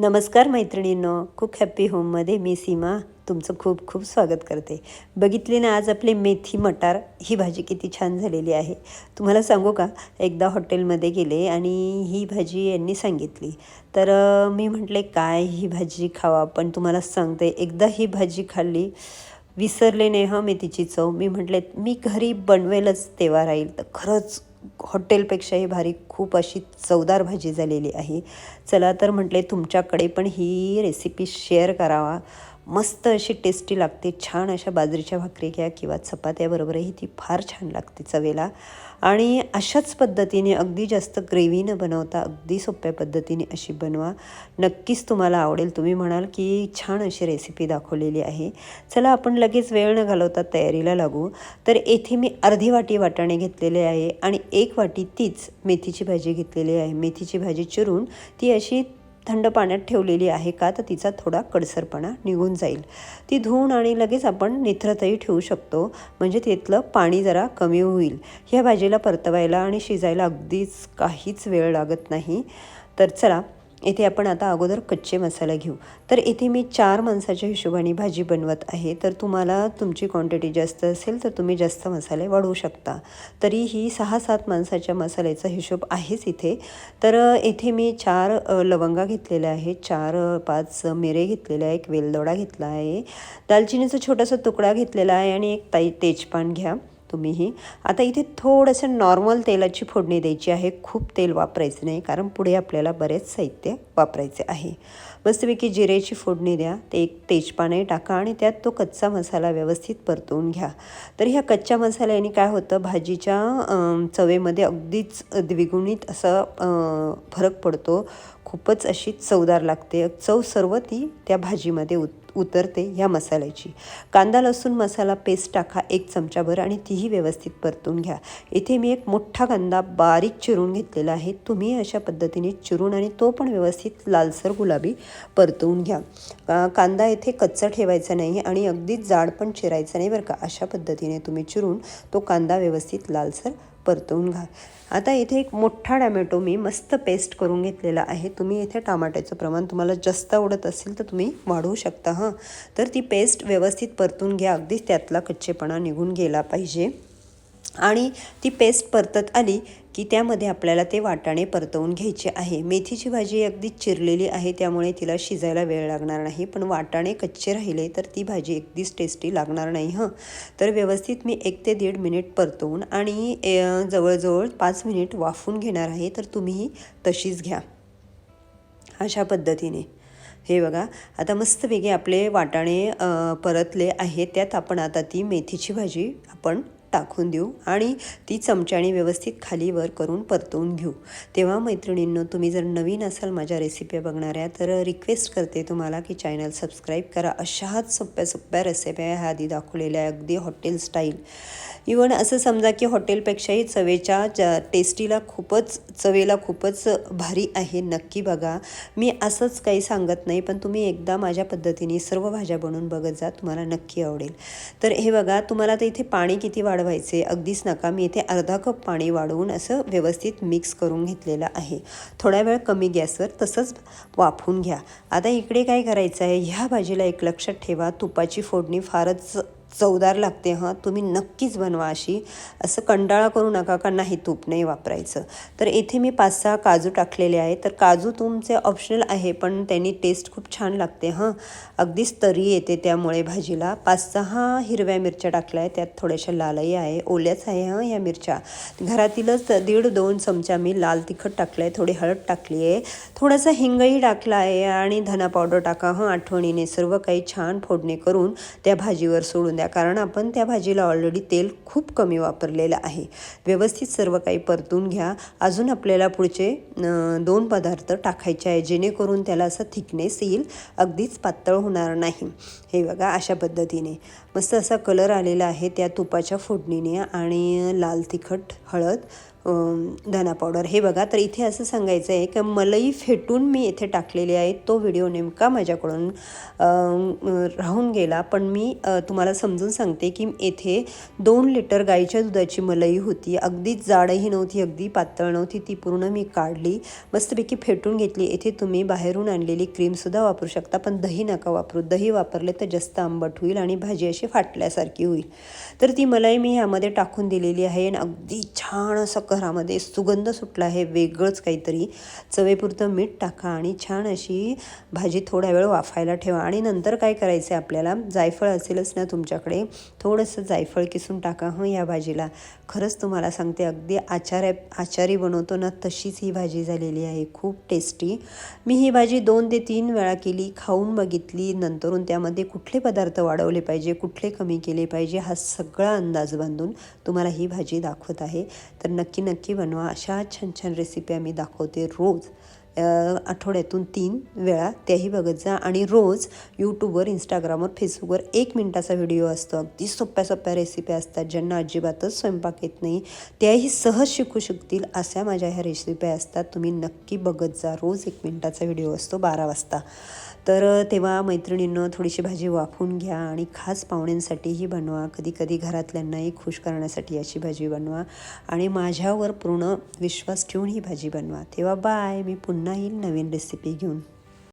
नमस्कार मैत्रिणींनो cook happy होममध्ये मी सीमा तुमचं खूप खूप स्वागत करते. बघितली ना आज आपली मेथी मटार ही भाजी किती छान झालेली आहे. तुम्हाला सांगू का? एकदा हॉटेलमध्ये गेले आणि ही भाजी यांनी सांगितली. तर मी म्हटले काय ही भाजी खावा? पण तुम्हाला सांगते एकदा ही भाजी खाल्ली विसरले नाही हं मेथीची चव. मी म्हटले मी घरी बनवेलच तेव्हा राहील. तर खरंच हॉटेलपेक्षाही भारी खूप अशी चवदार भाजी झालेली आहे. चला तर म्हटले तुमच्याकडे पण ही रेसिपी शेअर करावा. मस्त अशी टेस्टी लागते. छान अशा बाजरीच्या भाकरी घ्या किंवा चपात्याबरोबरही ती फार छान लागते चवेला. आणि अशाच पद्धतीने अगदी जास्त ग्रेव्ही न बनवता अगदी सोप्या पद्धतीने अशी बनवा. नक्कीच तुम्हाला आवडेल. तुम्ही म्हणाल की छान अशी रेसिपी दाखवलेली आहे. चला आपण लगेच वेळ न घालवता तयारीला लागू. तर येथे मी अर्धी वाटी वाटाणे घेतलेले आहे आणि एक वाटी तीच मेथीची भाजी घेतलेली आहे. मेथीची भाजी चिरून ती अशी थंड पाण्यात ठेवलेली आहे का? तर तिचा थोडा कडसरपणा निघून जाईल. ती धुवून आणि लगेच आपण निथरतही ठेवू शकतो. म्हणजे तिथलं पाणी जरा कमी होईल. ह्या भाजीला परतवायला आणि शिजायला अगदीच काहीच वेळ लागत नाही. तर चला इथे आपण आता अगोदर कच्चे मसाले घेऊ. तर इथे मी चार माणसाच्या हिशोबाने भाजी बनवत आहे. तर तुम्हाला तुमची क्वांटिटी जास्त असेल तर तुम्ही जास्त मसाले वाढवू शकता. तरी ही सहा सात माणसाच्या मसाल्याचा हिशोब आहेच इथे. तर इथे मी चार लवंगा घेतलेल्या आहेत. चार पाच मिरे घेतलेले आहे एक वेलदोडा घेतला आहे. दालचिनीचा छोटासा तुकडा घेतलेला आहे. आणि एक ताई तेजपान घ्या. तुम्हीही. आता इथे थोडंसं नॉर्मल तेलाची फोडणी द्यायची आहे. खूप तेल वापरायचं नाही कारण पुढे आपल्याला बरेच साहित्य वापरायचे आहे. मस्तपैकी जिरेची फोडणी द्या. ते एक तेजपानही टाका आणि त्यात तो कच्चा मसाला व्यवस्थित परतवून घ्या. तर ह्या कच्च्या मसाल्याने काय होतं? भाजीच्या चवेमध्ये अगदीच द्विगुणित असा फरक पडतो. खूपच अशी चवदार लागते. चव सर्व ती त्या भाजीमध्ये उत उतरते ह्या मसाल्याची. कांदा लसूण मसाला पेस्ट टाका एक चमचाभर आणि तीही व्यवस्थित परतून घ्या. इथे मी एक मोठा कांदा बारीक चिरून घेतलेला आहे. तुम्ही अशा पद्धतीने चिरून आणि तो पण व्यवस्थित लालसर गुलाबी परतवून घ्या. कांदा इथे कच्चा ठेवायचा नाही आणि अगदीच जाड पण चिरायचा नाही बरं का. अशा पद्धतीने तुम्ही चिरून तो कांदा व्यवस्थित लालसर परतवून घ्या आता इथे एक मोठा टॅमॅटो मी मस्त पेस्ट करून घेतलेला आहे. तुम्ही इथे टमाट्याचं प्रमाण तुम्हाला जास्त आवडत असेल तर तुम्ही वाढवू शकता हां. तर ती पेस्ट व्यवस्थित परतून घ्या. अगदीच त्यातला कच्चेपणा निघून गेला पाहिजे. आणि ती पेस्ट परतत आली की त्यामध्ये आपल्याला ते वाटाणे परतवून घ्यायचे आहे. मेथीची भाजी अगदी चिरलेली आहे त्यामुळे तिला शिजायला वेळ लागणार नाही. पण वाटाणे कच्चे राहिले तर ती भाजी अगदीच टेस्टी लागणार नाही हं. तर व्यवस्थित मी एक ते दीड मिनिट परतवून आणि जवळजवळ पाच मिनिट वाफून घेणार आहे तर तुम्हीही तशीच घ्या. अशा पद्धतीने. हे बघा आता मस्तपैकी आपले वाटाणे परतले आहेत. त्यात आपण आता ती मेथीची भाजी आपण टाकून देऊ आणि ती चमच्याने व्यवस्थित खाली वर करून परतवून घेऊ. तेव्हा मैत्रिणींनो तुम्ही जर नवीन असाल माझ्या रेसिपी बघणाऱ्या तर रिक्वेस्ट करते तुम्हाला की चॅनल सबस्क्राईब करा. अशाच सोप्या सोप्या रेसिप्या ह्या आधी दाखवलेल्या आहे, अगदी हॉटेल स्टाईल इवन असं समजा की हॉटेलपेक्षाही चवेच्या ज्या टेस्टीला खूपच चवेला खूपच भारी आहे. नक्की बघा. मी असंच काही सांगत नाही पण तुम्ही एकदा माझ्या पद्धतीने सर्व भाज्या बनवून बघत जा. तुम्हाला नक्की आवडेल. तर हे बघा तुम्हाला तर इथे पाणी किती वाढवायचे. अगदीच नका. मी इथे अर्धा कप पाणी वाढवून असं व्यवस्थित मिक्स करून घेतलेलं आहे. थोड्या वेळ कमी गॅसवर तसंच वाफून घ्या. आता इकडे काय करायचं आहे ह्या भाजीला एक लक्षात ठेवा. तुपाची फोडणी फारच चवदार लागते हां. तुम्ही नक्कीच बनवा अशी. असं कंटाळा करू नका का नाही तूप नाही वापरायचं. तर इथे मी पाच सहा काजू टाकलेले आहे तर काजू तुमचे ऑप्शनल आहे पण त्यांनी टेस्ट खूप छान लागते हां. अगदीच तरी येते त्यामुळे भाजीला. पाच सहा हिरव्या मिरच्या टाकल्या आहे त्यात थोड्याशा लालही आहे ओल्याच आहे हां या मिरच्या. घरातीलच दीड दोन चमचा मी लाल तिखट टाकलं आहे थोडी हळद टाकली आहे. थोडासा हिंगही टाकला आहे आणि धना पावडर टाका हां. आठवणीने सर्व काही छान फोडणी करून त्या भाजीवर सोडून द्या. कारण आपण त्या भाजीला ऑलरेडी तेल खूप कमी वापरलेलं आहे. व्यवस्थित सर्व काही परतून घ्या. अजून आपल्याला पुढचे दोन पदार्थ टाकायचे आहे जेणेकरून त्याला असं थिकनेस येईल. अगदीच पातळ होणार नाही. हे बघा अशा पद्धतीने. मस्त असा कलर आलेला आहे त्या तुपाच्या फोडणीने आणि लाल तिखट हळद धना पावडर हे बघा तर इथे असं सांगायचं आहे की मलई फेटून मी इथे टाकलेली आहे. तो व्हिडिओ नेमका माझ्याकडून राहून गेला. पण मी तुम्हाला समजून सांगते की येथे दोन लिटर गाईच्या दुधाची मलई होती. अगदी जाडही नव्हती अगदी पातळ नव्हती. ती पूर्ण मी काढली मस्तपैकी फेटून घेतली. येथे तुम्ही बाहेरून आणलेली क्रीमसुद्धा वापरू शकता पण दही नका वापरू. दही वापरले तर जास्त आंबट होईल आणि भाजी अशी फाटल्यासारखी होईल. तर ती मलाई मी ह्यामध्ये टाकून दिलेली आहे आणि अगदी छान असं घरामध्ये सुगंध सुटला आहे वेगळंच काहीतरी. चवेपुरतं मीठ टाका आणि छान अशी भाजी थोडा वेळ वाफायला ठेवा. आणि नंतर काय करायचं आहे आपल्याला? जायफळ असेलच ना तुमच्याकडे. थोडंसं जायफळ किसून टाका हं या भाजीला. खरंच तुम्हाला सांगते अगदी आचार्या आचारी बनवतो ना तशीच ही भाजी झालेली आहे. खूप टेस्टी. मी ही भाजी दोन ते तीन वेळा केली खाऊन बघितली. नंतरून त्यामध्ये कुठले पदार्थ वाढवले पाहिजे कुठले कमी केले पाहिजे हा सगळा अंदाज बांधून तुम्हाला ही भाजी दाखवत आहे. तर नक्की नक्की बनवा. अशा छान छान रेसिपी आम्ही दाखवते रोज. आठवड्यातून तीन वेळा त्याही बघत जा. आणि रोज यूट्यूबवर इंस्टाग्रामवर फेसबुकवर एक मिनटाचा व्हिडिओ असतो. अगदी सोप्या सोप्या रेसिपी असतात ज्यांना अजिबातच स्वयंपाक येत नाही. त्याही सहज शिकू शकतील अशा माझ्या ह्या रेसिपी असतात. तुम्ही नक्की बघत जा. रोज एक मिनटाचा व्हिडिओ असतो बारा वाजता. तर तेव्हा मैत्रिणींनं थोडीशी भाजी वाफून घ्या आणि खास पाहुण्यांसाठीही बनवा. कधी कधी घरातल्यांनाही खुश करण्यासाठी अशी भाजी बनवा. आणि माझ्यावर पूर्ण विश्वास ठेवून ही भाजी बनवा. तेव्हा बाय. मी पुन्हा पुन्हा येईल नवीन रेसिपी घेऊन